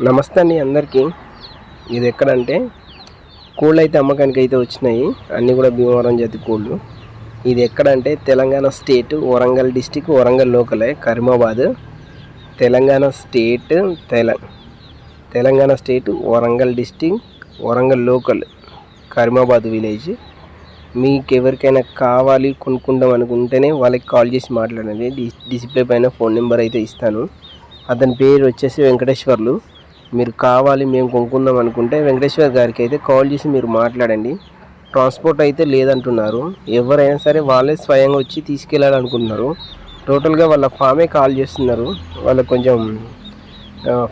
నమస్తే అండి అందరికీ. ఇది ఎక్కడంటే కోళ్ళు అయితే అమ్మకానికి అయితే వచ్చినాయి. అన్నీ కూడా భీమవరం జాతి కోళ్ళు. ఇది ఎక్కడంటే తెలంగాణ స్టేట్ వరంగల్ డిస్టిక్ వరంగల్ లోకలే కరీమాబాద్. తెలంగాణ స్టేట్ తెల Telangana state Warangal district Warangal local Karimabad village. మీకు ఎవరికైనా కావాలి కొనుక్కుందాం అనుకుంటేనే వాళ్ళకి కాల్ చేసి మాట్లాడండి. డి- డిస్ప్లే పైన ఫోన్ నెంబర్ అయితే ఇస్తాను. అతని పేరు వచ్చేసి వెంకటేశ్వర్లు. మీరు కావాలి మేము కొనుక్కుందాం అనుకుంటే వెంకటేశ్వర్ గారికి అయితే కాల్ చేసి మీరు మాట్లాడండి. ట్రాన్స్పోర్ట్ అయితే లేదంటున్నారు. ఎవరైనా సరే వాళ్ళే స్వయంగా వచ్చి తీసుకెళ్ళాలనుకుంటున్నారు టోటల్గా వాళ్ళ ఫామే కాల్ చేస్తున్నారు. వాళ్ళ కొంచెం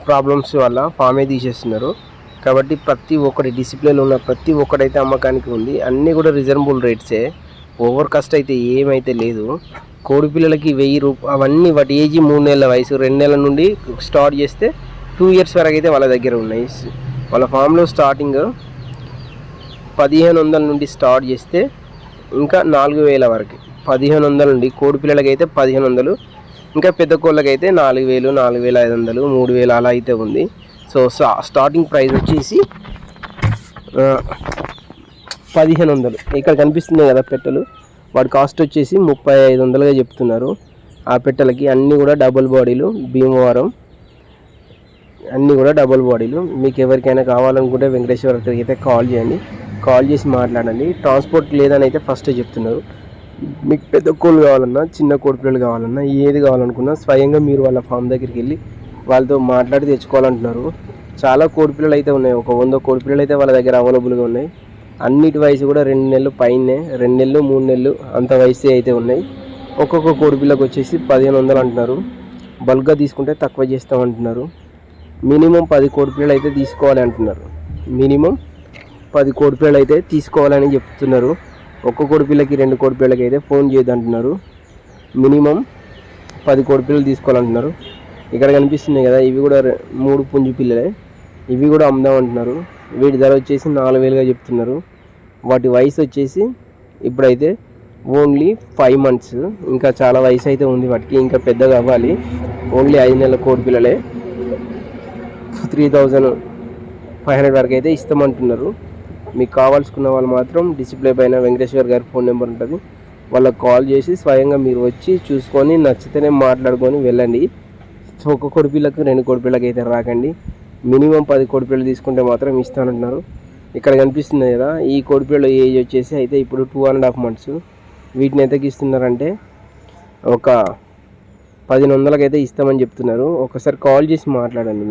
ప్రాబ్లమ్స్ వల్ల ఫామే తీసేస్తున్నారు. కాబట్టి ప్రతి ఒక్కటి డిసిప్లిన్ ఉన్న ప్రతి ఒక్కటైతే అమ్మకానికి ఉంది. అన్నీ కూడా రిజనబుల్ రేట్సే. ఓవర్ కాస్ట్ అయితే ఏమైతే లేదు. కోడి పిల్లలకి వెయ్యి రూపాయలు అవన్నీ వాటి ఏజీ మూడు నెలల వయసు రెండు నెలల నుండి స్టార్ట్ చేస్తే టూ ఇయర్స్ వరకు అయితే వాళ్ళ దగ్గర ఉన్నాయి. వాళ్ళ ఫామ్లో స్టార్టింగ్ పదిహేను వందల నుండి స్టార్ట్ చేస్తే ఇంకా నాలుగు వేల వరకు. పదిహేను వందల నుండి కోడి పిల్లలకైతే అయితే పదిహేను వందలు ఇంకా పెద్ద కోళ్ళకైతే అయితే నాలుగు వేలు నాలుగు వేల ఐదు వందలు మూడు వేలు అలా అయితే ఉంది. సో స్టార్టింగ్ ప్రైస్ వచ్చేసి పదిహేను వందలు. ఇక్కడ కనిపిస్తుంది కదా పెట్టెలు. వాడి కాస్ట్ వచ్చేసి ముప్పై ఐదు వందలుగా చెప్తున్నారు. ఆ పెట్టెలకి అన్నీ కూడా డబుల్ బాడీలు భీమవరం అన్నీ కూడా డబుల్ బాడీలు మీకు ఎవరికైనా కావాలనుకుంటే వెంకటేశ్వర అయితే కాల్ చేయండి. కాల్ చేసి మాట్లాడండి. ట్రాన్స్పోర్ట్ లేదని అయితే ఫస్ట్ చెప్తున్నారు. మీకు పెద్ద కోళ్ళు కావాలన్నా చిన్న కోడిపిల్లలు కావాలన్నా ఏది కావాలనుకున్నా స్వయంగా మీరు వాళ్ళ ఫామ్ దగ్గరికి వెళ్ళి వాళ్ళతో మాట్లాడి తెచ్చుకోవాలంటున్నారు. చాలా కోడిపిల్లలు అయితే ఉన్నాయి. ఒక వంద కోడిపిల్లలు అయితే వాళ్ళ దగ్గర అవైలబుల్గా ఉన్నాయి. అన్నిటి వయసు కూడా రెండు నెలలు పైనే రెండు నెలలు మూడు నెలలు అంత వయసు అయితే ఉన్నాయి. ఒక్కొక్క కోడిపిల్లకు వచ్చేసి పదిహేను వందలు అంటున్నారు. బల్క్గా తీసుకుంటే తక్కువ చేస్తామంటున్నారు. మినిమం పది కోడి పిల్లలు అయితే తీసుకోవాలి అంటున్నారు. మినిమం పది కోడి పిల్లలు అయితే తీసుకోవాలని చెప్తున్నారు. ఒక్క కోడి పిల్లకి రెండు కోడిపిల్లకి అయితే ఫోన్ చేయదంటున్నారు మినిమం పది కోడి పిల్లలు తీసుకోవాలంటున్నారు. ఇక్కడ కనిపిస్తున్నాయి కదా ఇవి కూడా మూడు పుంజు పిల్లలే. ఇవి కూడా అమ్ముదాం అంటున్నారు. వీటి ధర వచ్చేసి నాలుగు వేలుగా చెప్తున్నారు. వాటి వయసు వచ్చేసి ఇప్పుడైతే ఓన్లీ ఫైవ్ మంత్స్. ఇంకా చాలా వయసు అయితే ఉంది వాటికి ఇంకా పెద్దగా అవ్వాలి. ఓన్లీ ఐదు నెలల కోడి పిల్లలే. త్రీ థౌజండ్ ఫైవ్ హండ్రెడ్ వరకు అయితే ఇస్తామంటున్నారు. మీకు కావాల్సుకున్న వాళ్ళు మాత్రం డిస్ప్లే పైన వెంకటేశ్వర్ గారి ఫోన్ నెంబర్ ఉంటుంది. వాళ్ళకి కాల్ చేసి స్వయంగా మీరు వచ్చి చూసుకొని నచ్చితేనే మాట్లాడుకొని వెళ్ళండి. సో ఒక కొడిపిల్లకు రెండు కొడిపిల్లకి అయితే రాకండి. మినిమం పది కొడిపిల్లలు తీసుకుంటే మాత్రం ఇస్తానంటున్నారు. ఇక్కడ కనిపిస్తుంది కదా ఈ కొడిపిల్ల ఏజ్ వచ్చేసి అయితే ఇప్పుడు టూ అండ్ హాఫ్ మంత్స్. వీటిని ఎంతకి ఇస్తున్నారంటే ఒక పదిహేను వందలకైతే ఇస్తామని చెప్తున్నారు. ఒకసారి కాల్ చేసి మాట్లాడండి.